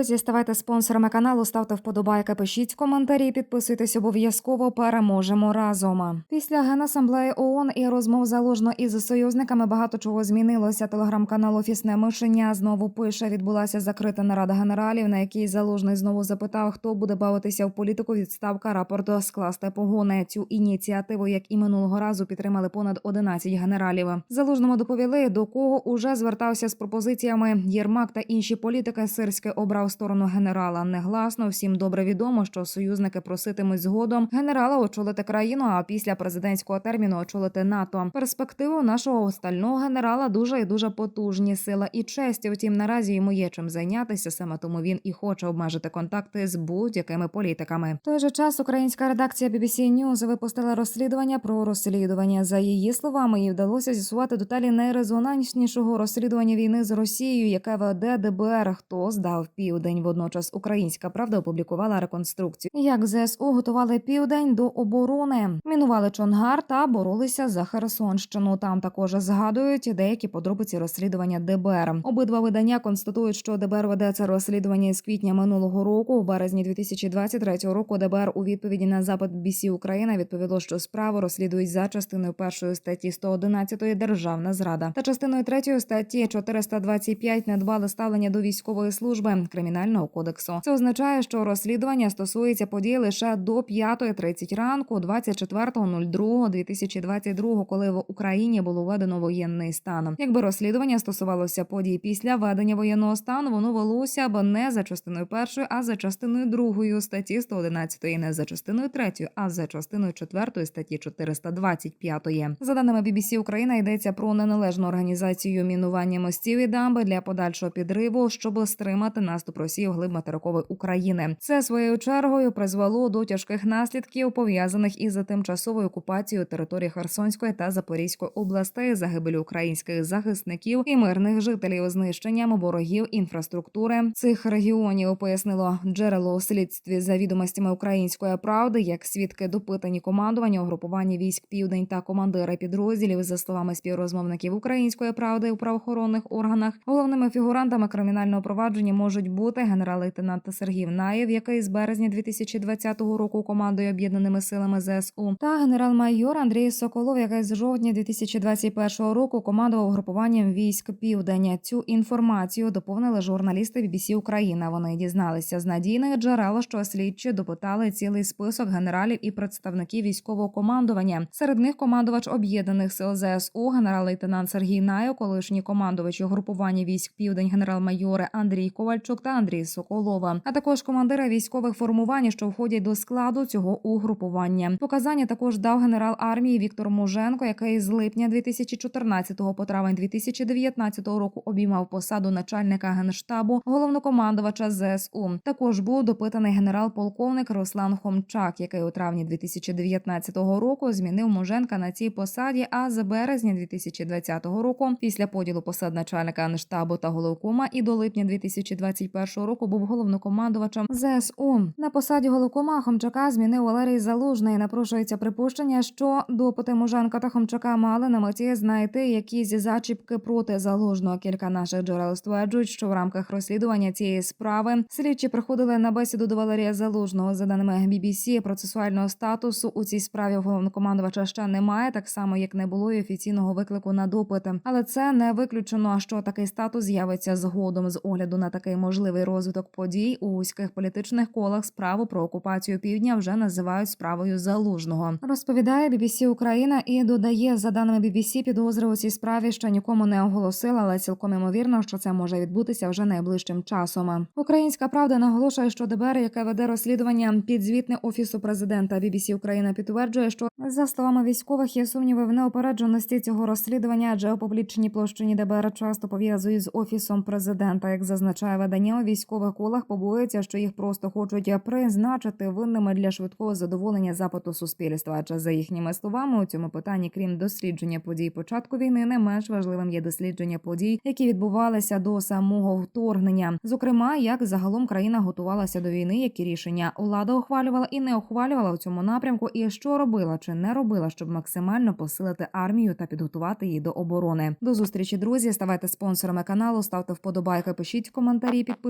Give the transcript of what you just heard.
Друзі, ставайте спонсорами каналу, ставте вподобайки, пишіть коментарі, підписуйтесь обов'язково. Переможемо разом. Після генасамблеї ООН і розмов залужно із союзниками багато чого змінилося. Телеграм-канал Офісне мишення знову пише: відбулася закрита нарада генералів, на якій залужний знову запитав, хто буде бавитися в політику. Відставка рапорту скласти погони. Цю ініціативу, як і минулого разу, підтримали понад 11 генералів. Залужному доповіли, до кого уже звертався з пропозиціями Єрмак та інші політики. Сирське обрав сторону генерала. Негласно всім добре відомо, що союзники проситимуть згодом генерала очолити країну. А після президентського терміну очолити НАТО. Перспективи нашого остального генерала дуже і дуже потужні. Сила і честь. Втім, наразі йому є чим зайнятися. Саме тому він і хоче обмежити контакти з будь-якими політиками. В той же час українська редакція BBC News випустила розслідування про розслідування. За її словами, їй вдалося з'ясувати деталі найрезонанснішого розслідування війни з Росією, яке веде ДБР. Хто здав південь? Водночас українська правда опублікувала реконструкцію. Як ЗСУ готували південь до оборони, мінували Чонгар та боролися за Херсонщину. Там також згадують деякі подробиці розслідування ДБР. Обидва видання констатують, що ДБР веде це розслідування з квітня минулого року. У березні 2023 року ДБР у відповіді на запит BBC Україна відповіло, що справу розслідують за частиною першої статті 111 державна зрада та частиною третьої статті 425 недбале ставлення до військової служби кримінального кодексу. Це означає, що розслідування стосується подій лише до 5.30 ранку, 24.02.2022, коли в Україні було введено воєнний стан. Якби розслідування стосувалося подій після введення воєнного стану, воно велося б не за частиною першої, а за частиною другої статті 111, не за частиною третьої, а за частиною четвертої статті 425. За даними BBC Україна йдеться про неналежну організацію мінування мостів і дамби для подальшого підриву, щоб стримати наступ Росії в глиб материкової України. Це своєю чергою призвело до тяжких наслідків пов'язаних із тимчасовою окупацією території Херсонської та Запорізької областей, загибелю українських захисників і мирних жителів, знищенням ворогів інфраструктури цих регіонів. Пояснило джерело у слідстві за відомостями української правди, як свідки допитані командування угрупування військ Південь та командири підрозділів за словами співрозмовників української правди у правоохоронних органах. Головними фігурантами кримінального провадження можуть бути генерал-лейтенант Сергій Наєв, який з березня 2020 року командує об'єднаними силами ЗСУ, та генерал-майор Андрій Соколов, який з жовтня 2021 року командував угрупуванням військ Південня. Цю інформацію доповнили журналісти BBC Україна. Вони дізналися з надійних джерел, що слідчі допитали цілий список генералів і представників військового командування. Серед них командувач об'єднаних сил ЗСУ, генерал-лейтенант Сергій Наєв, колишній командувач угрупування військ Південь, генерал-майори Андрій Ковальчук та Андрій Соколова, а також командири військових формувань, що входять до складу цього угрупування. Показання також дав генерал армії Віктор Муженко, який з липня 2014 по травень 2019 року обіймав посаду начальника генштабу головнокомандувача ЗСУ. Також був допитаний генерал-полковник Руслан Хомчак, який у травні 2019 року змінив Муженка на цій посаді. А з березня 2020 року, після поділу посад начальника генштабу та головкома, і до липня 2021 року був головнокомандувачем ЗСУ. На посаді головкома Хомчака змінив Валерій Залужний. Напрошується припущення, що допити Муженка та Хомчака мали на меті знайти якісь зачіпки проти залужного. Кілька наших джерел стверджують, що в рамках розслідування цієї справи слідчі приходили на бесіду до Валерія Залужного. За даними BBC, процесуального статусу у цій справі головнокомандувача ще немає, так само як не було й офіційного виклику на допити. Але це не виключено, що такий статус з'явиться згодом з огляду на такий можливий розвиток подій у вузьких політичних колах. Справу про окупацію півдня вже називають справою залужного. Розповідає BBC Україна і додає за даними BBC, підозри у цій справі ще нікому не оголосила, але цілком імовірно, що це може відбутися вже найближчим часом. Українська правда наголошує, що ДБР, яке веде розслідування підзвітне офісу президента BBC Україна, підтверджує, що за словами військових є сумніви в неопередженості цього розслідування, адже опублічені площині ДБР часто пов'язують з офісом президента. Як зазначає видання військових колах, побоюється, що їх просто хочуть призначити винними для швидкого задоволення запиту суспільства. Адже за їхніми словами у цьому питанні, крім дослідження подій початку війни, не менш важливим є дослідження подій, які відбувалися до самого вторгнення. Зокрема, як загалом країна готувалася до війни, які рішення влада ухвалювала і не ухвалювала у цьому напрямку, і що робила чи не робила, щоб максимально посилити армію та підготувати її до оборони. До зустрічі, друзі. Ставайте спонсорами каналу, ставте вподобайки, пишіть коментарі, підписуйтесь.